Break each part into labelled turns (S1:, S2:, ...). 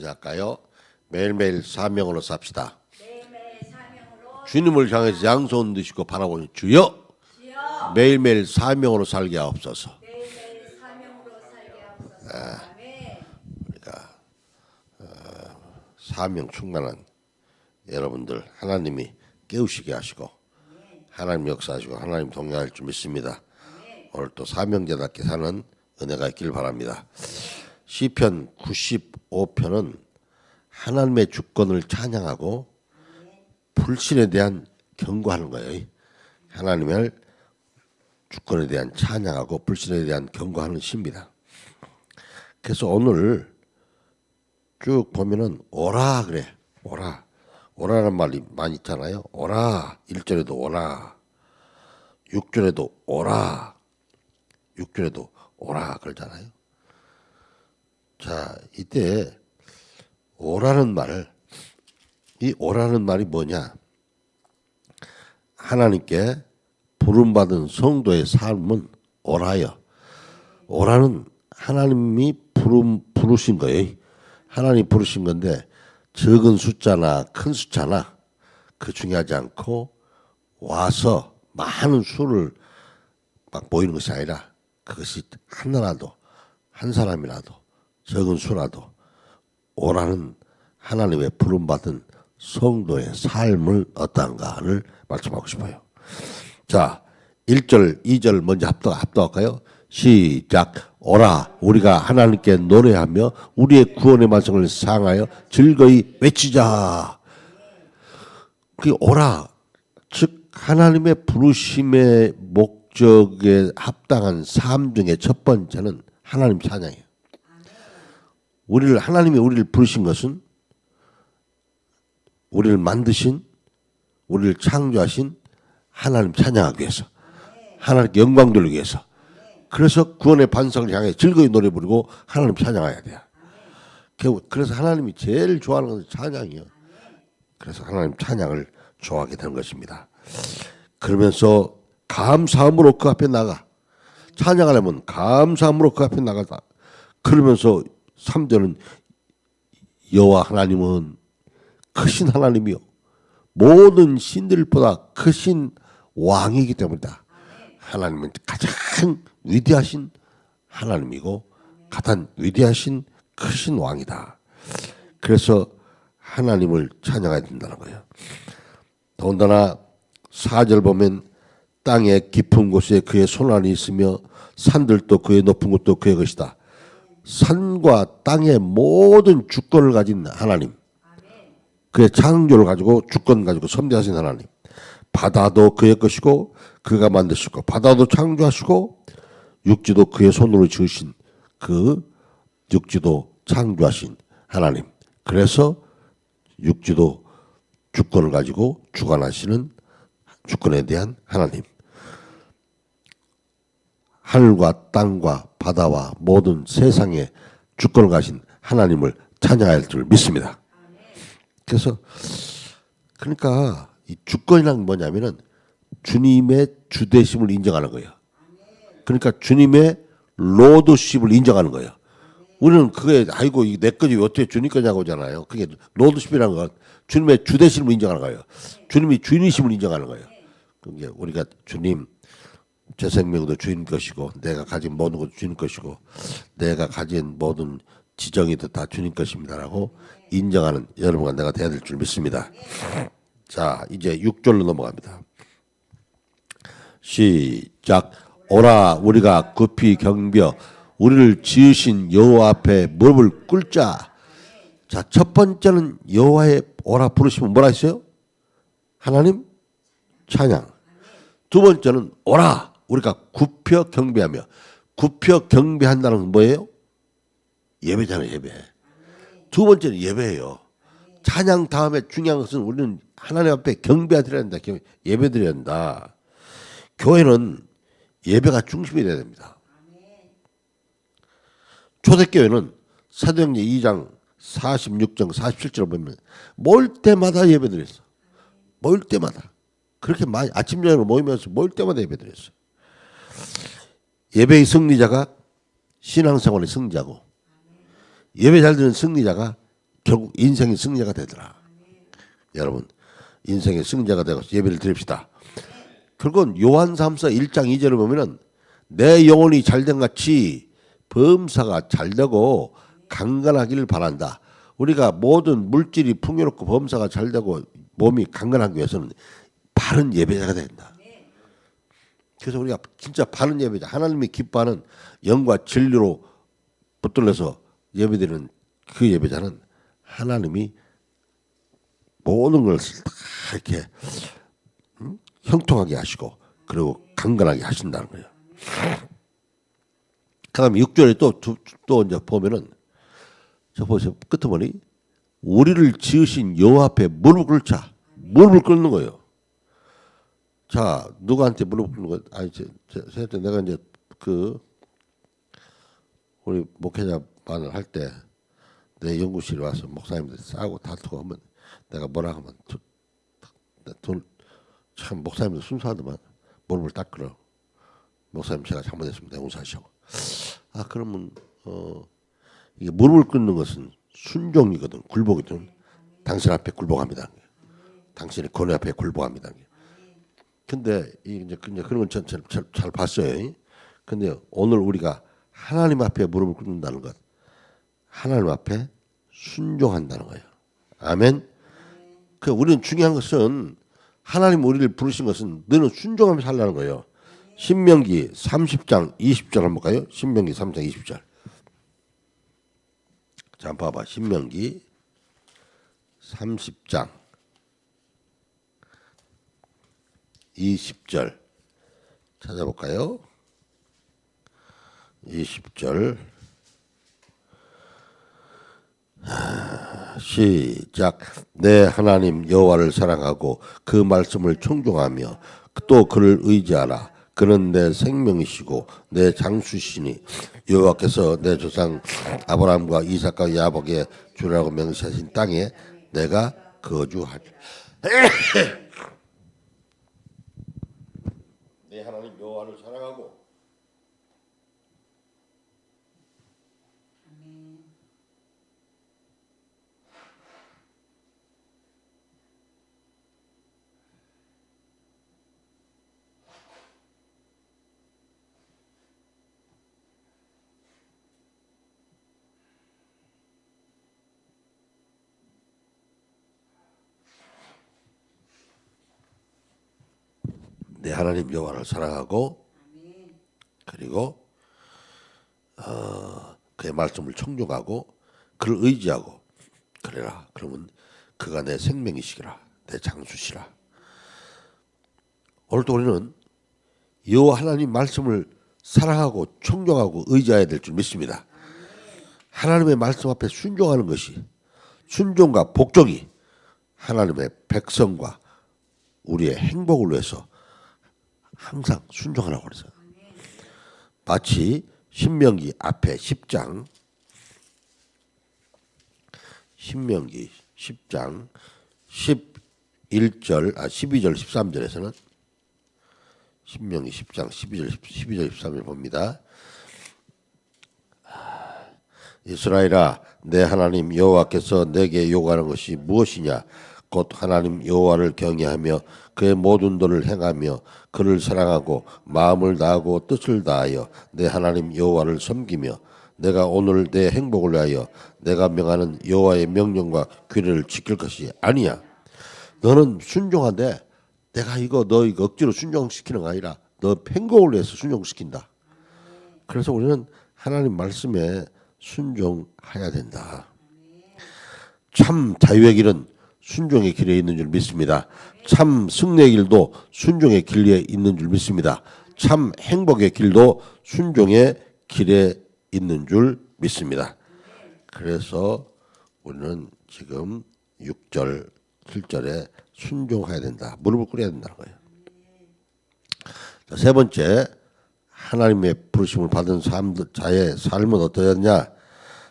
S1: 인사할까요? 매일매일 사명으로 삽시다.
S2: 매일매일 사명으로
S1: 주님을 향해서 양손 드시고 바라보는 주여
S2: 주여
S1: 매일매일 사명으로 살게 하옵소서.
S2: 매일매일 사명으로 살게 하옵소서.
S1: 아.
S2: 아멘.
S1: 사명 충만한 여러분들 하나님이 깨우시게 하시고 하나님 역사하시고 하나님 동행할 줄 믿습니다. 오늘 또 사명자답게 사는 은혜가 있길 바랍니다. 시편 95편은 하나님의 주권을 찬양하고 불신에 대한 경고하는 거예요. 하나님의 주권에 대한 찬양하고 불신에 대한 경고하는 시입니다. 그래서 오늘 쭉 보면은 오라 그래. 오라. 오라는 말이 많이 있잖아요. 오라. 1절에도 오라. 6절에도 오라. 6절에도 오라 그러잖아요 자 이때 오라는 말이 오라는 말이 뭐냐 하나님께 부름받은 성도의 삶은 오라요 오라는 하나님이 부름 부르신 거예요. 하나님 부르신 건데 적은 숫자나 큰 숫자나 그 중요하지 않고 와서 많은 수를 막 모이는 것이 아니라 그것이 하나라도 한 사람이라도 적은 수라도 오라는 하나님의 부름받은 성도의 삶을 어떠한가를 말씀하고 싶어요. 자, 1절, 2절 먼저 합독, 합독할까요? 시작. 오라, 우리가 하나님께 노래하며 우리의 구원의 말씀을 상하여 즐거이 외치자. 그 오라, 즉, 하나님의 부르심의 목적에 합당한 삶 중에 첫 번째는 하나님 찬양이에요. 우리를, 하나님이 우리를 부르신 것은 우리를 만드신, 우리를 창조하신 하나님 찬양하기 위해서, 하나님께 영광 돌리기 위해서, 그래서 구원의 반석을 향해 즐거이 노래 부르고 하나님 찬양해야 돼요. 그래서 하나님이 제일 좋아하는 것은 찬양이요. 그래서 하나님 찬양을 좋아하게 되는 것입니다. 그러면서 감사함으로 그 앞에 나가. 찬양하려면 감사함으로 그 앞에 나가다. 그러면서 3절은 여호와 하나님은 크신 하나님이요. 모든 신들보다 크신 왕이기 때문이다. 하나님은 가장 위대하신 하나님이고 가장 위대하신 크신 왕이다. 그래서 하나님을 찬양해야 된다는 거예요. 더군다나 4절 보면 땅의 깊은 곳에 그의 손안이 있으며 산들도 그의 높은 곳도 그의 것이다. 산과 땅의 모든 주권을 가진 하나님. 그의 창조를 가지고 주권 가지고 선대하신 하나님. 바다도 그의 것이고 그가 만드시고 바다도 창조하시고 육지도 그의 손으로 지으신 그 육지도 창조하신 하나님. 그래서 육지도 주권을 가지고 주관하시는 주권에 대한 하나님. 하늘과 땅과 바다와 모든 세상의 주권을 가신 하나님을 찬양할 줄 믿습니다. 그래서 그러니까 이 주권이란 뭐냐면은 주님의 주대심을 인정하는 거예요. 그러니까 주님의 로드십을 인정하는 거예요. 우리는 그게 아이고 내 거지 어떻게 주님 거냐고 하잖아요. 그게 로드십이라는 건 주님의 주대심을 인정하는 거예요. 주님이 주인이심을 인정하는 거예요. 그게 우리가 주님 제 생명도 주인 것이고 내가 가진 모든 것도 주인 것이고 내가 가진 모든 지정이도 다 주님 것입니다라고 인정하는 여러분과 내가 돼야 될 줄 믿습니다. 자 이제 6절로 넘어갑니다. 시작 오라 우리가 급히 경벼 우리를 지으신 여호와 앞에 무릎을 꿇자. 자 첫 번째는 여호와의 오라 부르시면 뭐라 했어요? 하나님 찬양. 두 번째는 오라 우리가 굽혀 경배하며 굽혀 경배한다는 건 뭐예요? 예배잖아요 예배. 두 번째는 예배예요. 찬양 다음에 중요한 것은 우리는 하나님 앞에 경배드려야 된다. 경- 예배 드려야 된다. 교회는 예배가 중심이 돼야 됩니다. 초대교회는 사도행전 2장 46장 47절 보면 모일 때마다 예배드렸어. 모일 때마다. 그렇게 많이 아침 저녁으로 모이면서 모일 때마다 예배드렸어요. 예배의 승리자가 신앙생활의 승자고 예배 잘 드는 승리자가 결국 인생의 승리가 되더라. 여러분 인생의 승자가 되고 예배를 드립시다. 결국은 요한 3서 1장 2절을 보면은 내 영혼이 잘된 같이 범사가 잘되고 강건하기를 바란다. 우리가 모든 물질이 풍요롭고 범사가 잘되고 몸이 강건하기 위해서는 바른 예배자가 된다. 그래서 우리가 진짜 바른 예배자 하나님이 기뻐하는 영과 진리로 붙들려서 예배드리는 그 예배자는 하나님이 모든 걸다 이렇게 음? 형통하게 하시고 그리고 강건하게 하신다는 거예요. 그다음 6절에 또또 이제 보면은 저 보세요 끝에 보니 우리를 지으신 여호와 앞에 무릎을 꿇자 무릎을 꿇는 거예요. 자 누구한테 꿇는 거? 아니 제, 제, 제, 내가 이제 그 우리 목회자반을 할 때 내 연구실에 와서 목사님들 싸우고 다투고 하면 내가 뭐라 하면 돈참 목사님들 순수하더만 무릎을 딱 꿇어. 목사님 제가 잘못했습니다. 용서하시고 아 그러면 어 이게 무릎을 꿇는 것은 순종이거든. 굴복이거든 당신 앞에 굴복합니다. 당신의 권위 앞에 굴복합니다 근데 그- 이제 그런 건잘 잘, 잘, 잘 봤어요 근데 오늘 우리가 하나님 앞에 무릎을 꿇는다는 것 하나님 앞에 순종한다는 거예요 아멘 그 우리는 중요한 것은 하나님 우리를 부르신 것은 너는 순종하면서 살라는 거예요. 신명기 30장 20절 한번 볼까요? 신명기 3장 20절. 자, 봐봐. 신명기 30장 20절 찾아볼까요? 20절. 시작. 내 하나님 여호와를 사랑하고 그 말씀을 청종하며 또 그를 의지하라. 그는 내 생명이시고 내 장수시니 여호와께서 내 조상 아브라함과 이삭과 야복에 주라고 명시하신 땅에 내가 거주하리 내 하나님 여호와를 사랑하고 내 하나님 여호와를 사랑하고 그리고 어, 그의 말씀을 청종하고 그를 의지하고 그래라. 그러면 그가 내 생명이시기라. 내 장수시라. 오늘도 우리는 여호와 하나님 말씀을 사랑하고 청종하고 의지해야 될 줄 믿습니다. 하나님의 말씀 앞에 순종하는 것이 순종과 복종이 하나님의 백성과 우리의 행복을 위해서 항상 순종하라고 그래서 마치 신명기 앞에 10장 신명기 10장 11절 아 12절 13절에서는 신명기 10장 12절 12절 13절 봅니다. 이스라엘아 내 하나님 여호와께서 내게 요구하는 것이 무엇이냐 곧 하나님 여호와를 경외하며 그의 모든 도를 행하며 그를 사랑하고 마음을 다하고 뜻을 다하여 내 하나님 여호와를 섬기며 내가 오늘 내 행복을 위하여 내가 명하는 여호와의 명령과 규례를 지킬 것이 아니야. 너는 순종한데 내가 이거 너 이거 억지로 순종시키는 거 아니라 너 행복을 위해서 순종시킨다. 그래서 우리는 하나님 말씀에 순종해야 된다. 참 자유의 길은 순종의 길에 있는 줄 믿습니다. 참 승리의 길도 순종의 길에 있는 줄 믿습니다. 참 행복의 길도 순종의 길에 있는 줄 믿습니다. 그래서 우리는 지금 6절, 7절에 순종해야 된다. 무릎을 꿇어야 된다는 거예요. 자, 세 번째, 하나님의 부르심을 받은 사람들, 자의 삶은 어떠했냐?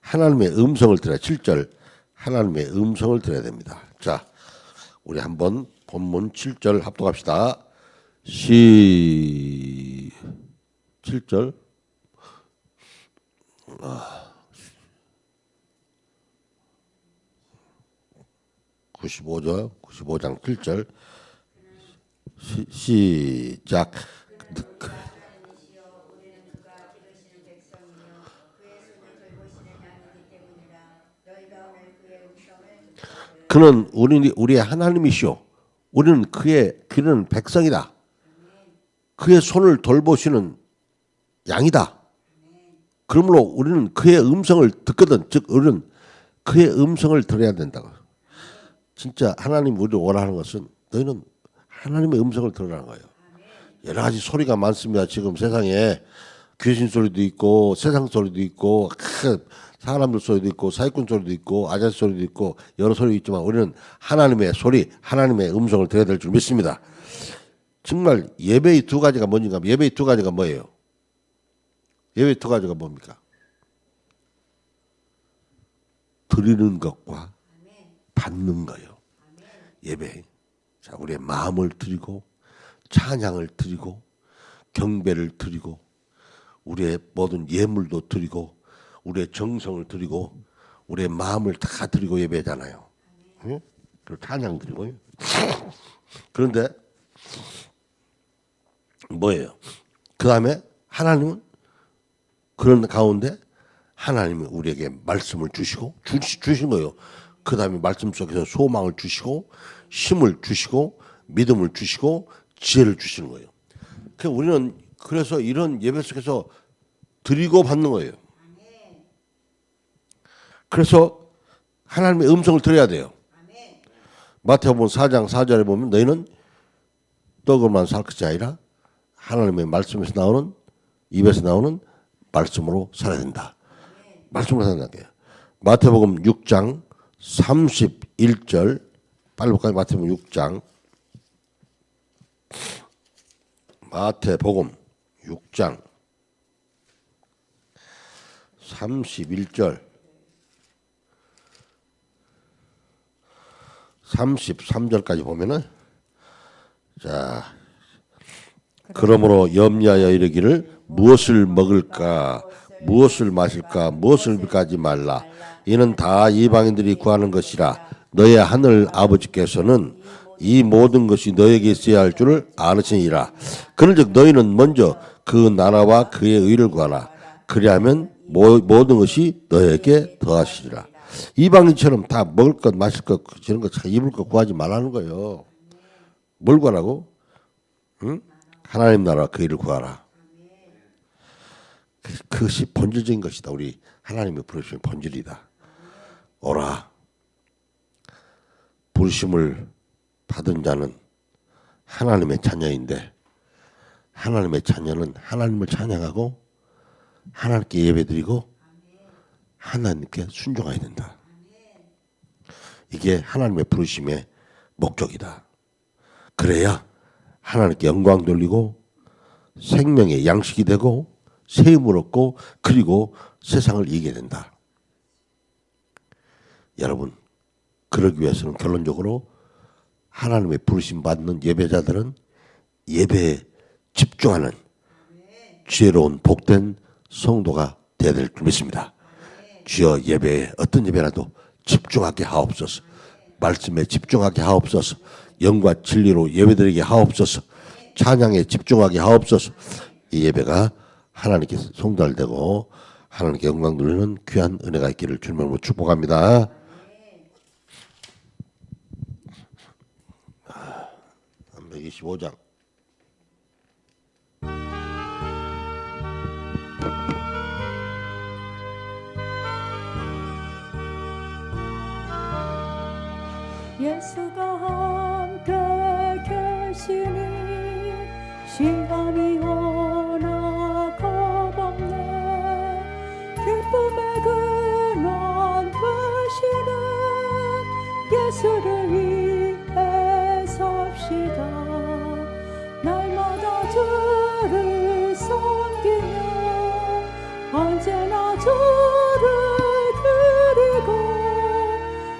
S1: 하나님의 음성을 들어야 7절 하나님의 음성을 들어야 됩니다. 자, 우리 한번 본문 7절 합독합시다. 시 7절 95절 95장 7절 시, 시작 그는 우리 우리의 하나님이시오. 우리는 그의 그는 백성이다. 그의 손을 돌보시는 양이다. 그러므로 우리는 그의 음성을 듣거든. 즉 우리는 그의 음성을 들어야 된다고. 진짜 하나님 우리를 원하는 것은 너희는 하나님의 음성을 들으라는 거예요. 여러 가지 소리가 많습니다. 지금 세상에 귀신 소리도 있고 세상 소리도 있고 크, 사람들 소리도 있고 사기꾼 소리도 있고 아저씨 소리도 있고 여러 소리 있지만 우리는 하나님의 소리, 하나님의 음성을 들어야 될 줄 믿습니다. 정말 예배의 두 가지가 뭔가 예배의 두 가지가 뭐예요? 예배의 두 가지가 뭡니까? 드리는 것과 받는 거요. 예배. 자, 우리의 마음을 드리고 찬양을 드리고 경배를 드리고 우리의 모든 예물도 드리고 우리의 정성을 드리고 우리의 마음을 다 드리고 예배잖아요. 응? 그리고 찬양 드리고. 그런데 뭐예요? 그 다음에 하나님은 그런 가운데 하나님이 우리에게 말씀을 주시고 주시, 주신 거예요. 그 다음에 말씀 속에서 소망을 주시고 힘을 주시고 믿음을 주시고 지혜를 주시는 거예요. 그 우리는 그래서 이런 예배 속에서 드리고 받는 거예요. 그래서 하나님의 음성을 들어야 돼요. 마태복음 4장 4절에 보면 너희는 떡으로만 살 것이 아니라 하나님의 말씀에서 나오는 입에서 나오는 말씀으로 살아야 된다. 말씀으로 살아야 된다. 마태복음 6장 31절 빨리 볼까요? 마태복음 6장 마태복음 6장. 31절. 33절까지 보면은 자 그러므로 염려하여 이르기를 무엇을 먹을까 무엇을 마실까 무엇을 입을까지 말라. 이는 다 이방인들이 구하는 것이라 너의 하늘 아버지께서는 이 모든 것이 너에게 있어야 할 줄을 아느시니라. 그런즉 너희는 먼저 그 나라와 그의 의를 구하라 그리하면 모, 모든 것이 너에게 더하시리라 이방인처럼 다 먹을 것 마실 것 저런 거 입을 것 구하지 말라는 거예요 뭘 구하라고 응? 하나님 나라 그 일을 구하라. 그- 그것이 본질적인 것이다. 우리 하나님의 부르심의 본질이다. 오라. 부르심을 받은 자는 하나님의 자녀인데 하나님의 자녀는 하나님을 찬양하고 하나님께 예배드리고 하나님께 순종해야 된다. 이게 하나님의 부르심의 목적이다. 그래야 하나님께 영광 돌리고 생명의 양식이 되고 새 힘을 얻고 그리고 세상을 이기게 된다. 여러분 그러기 위해서는 결론적으로 하나님의 부르심 받는 예배자들은 예배에 집중하는 지혜로운 복된 성도가 되어야 될 줄 믿습니다. 주여 예배에 어떤 예배라도 집중하게 하옵소서. 말씀에 집중하게 하옵소서. 영과 진리로 예배드리게 하옵소서. 찬양에 집중하게 하옵소서. 이 예배가 하나님께 송달되고 하나님께 영광 돌리는 귀한 은혜가 있기를 주님으로 축복합니다. 아, 325장
S3: 예수가 함께 계시니 시험이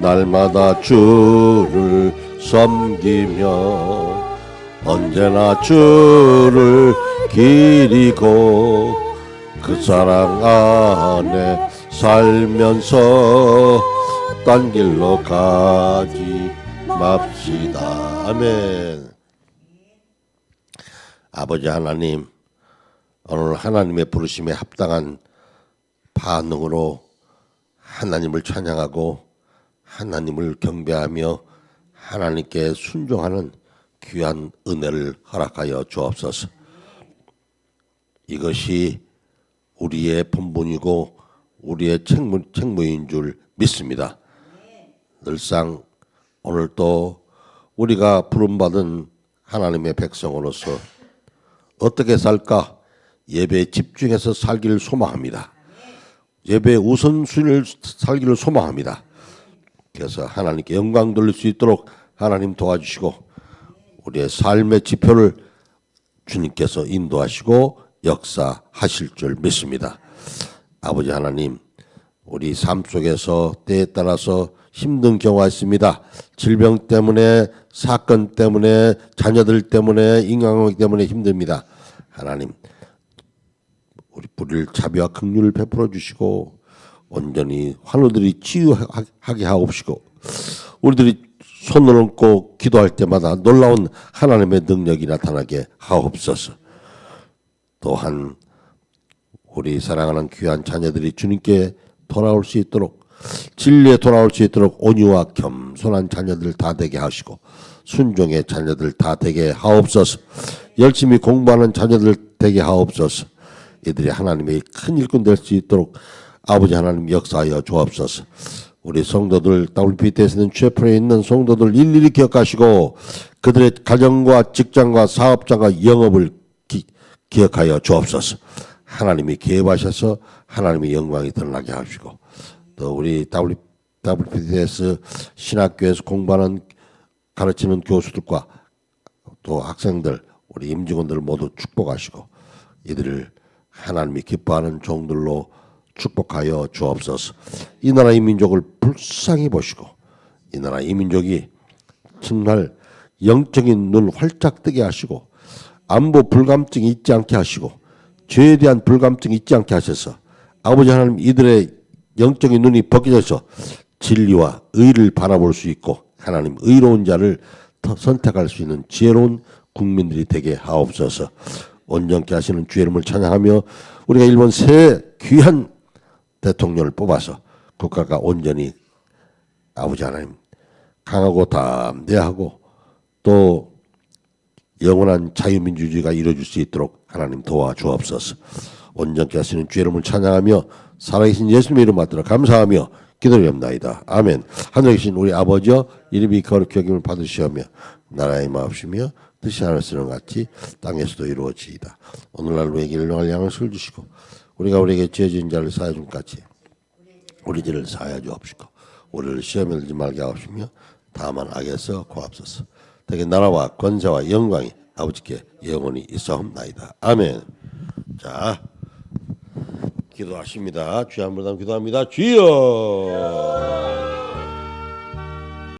S1: 날마다 주를 섬기며 언제나 주를 기리고 그 사랑 안에 살면서 딴 길로 가지 맙시다. 아멘. 아버지 하나님, 오늘 하나님의 부르심에 합당한 반응으로 하나님을 찬양하고 하나님을 경배하며 하나님께 순종하는 귀한 은혜를 허락하여 주옵소서. 이것이 우리의 본분이고 우리의 책무, 책무인 줄 믿습니다. 늘상 오늘 또 우리가 부름받은 하나님의 백성으로서 어떻게 살까 예배에 집중해서 살기를 소망합니다. 예배의 우선순위를 살기를 소망합니다. 그래서 하나님께 영광 돌릴 수 있도록 하나님 도와주시고 우리의 삶의 지표를 주님께서 인도하시고 역사하실 줄 믿습니다. 아버지 하나님, 우리 삶 속에서 때에 따라서 힘든 경우가 있습니다. 질병 때문에, 사건 때문에, 자녀들 때문에, 인간관계 때문에 힘듭니다. 하나님, 우리 뿌리를 자비와 긍휼을 베풀어 주시고 온전히 환우들이 치유하게 하옵시고 우리들이 손을 얹고 기도할 때마다 놀라운 하나님의 능력이 나타나게 하옵소서. 또한 우리 사랑하는 귀한 자녀들이 주님께 돌아올 수 있도록 진리에 돌아올 수 있도록 온유와 겸손한 자녀들 다 되게 하시고 순종의 자녀들 다 되게 하옵소서. 열심히 공부하는 자녀들 되게 하옵소서. 이들이 하나님의 큰 일꾼 될 수 있도록 아버지 하나님 역사하여 주옵소서. 우리 성도들 WPT에서는 최프에 있는 성도들 일일이 기억하시고 그들의 가정과 직장과 사업장과 영업을 기, 기억하여 주옵소서. 하나님이 기업하셔서 하나님의 영광이 드러나게 하시고 또 우리 WPTS 신학교에서 공부하는 가르치는 교수들과 또 학생들 우리 임직원들 모두 축복하시고 이들을 하나님이 기뻐하는 종들로 축복하여 주옵소서. 이 나라 이 민족을 불쌍히 보시고 이 나라 이 민족이 정말 영적인 눈 활짝 뜨게 하시고 안보 불감증이 있지 않게 하시고 죄에 대한 불감증이 있지 않게 하셔서 아버지 하나님 이들의 영적인 눈이 벗겨져서 진리와 의를 바라볼 수 있고 하나님 의로운 자를 더 선택할 수 있는 지혜로운 국민들이 되게 하옵소서. 온전케 하시는 주의 이름을 찬양하며 우리가 일본 새 귀한 대통령을 뽑아서 국가가 온전히 아버지 하나님 강하고 담대하고 또 영원한 자유민주주의가 이루어질 수 있도록 하나님 도와주옵소서. 온전케 하시는 주의 이름을 찬양하며 살아계신 예수님의 이름 받들어 감사하며 기도드립나이다. 아멘. 하늘에 계신 우리 아버지여 이름이 거룩히 여김을 받으시오며 나라의 마옵시며 뜻이 하늘에서는 같이 땅에서도 이루어지이다. 오늘날 우리에게 일용할 양을 주시고 우리가 우리에게 죄진 자를 사하여 준 같이 우리 죄를 사하여 주옵시고 우리를 시험에 들지 말게 하옵시며 다만 악에서 구합소서. 되게 나라와 권세와 영광이 아버지께 영원히 있사옵나이다. 아멘. 자, 기도하십니다. 주여 한번 기도합니다. 주여.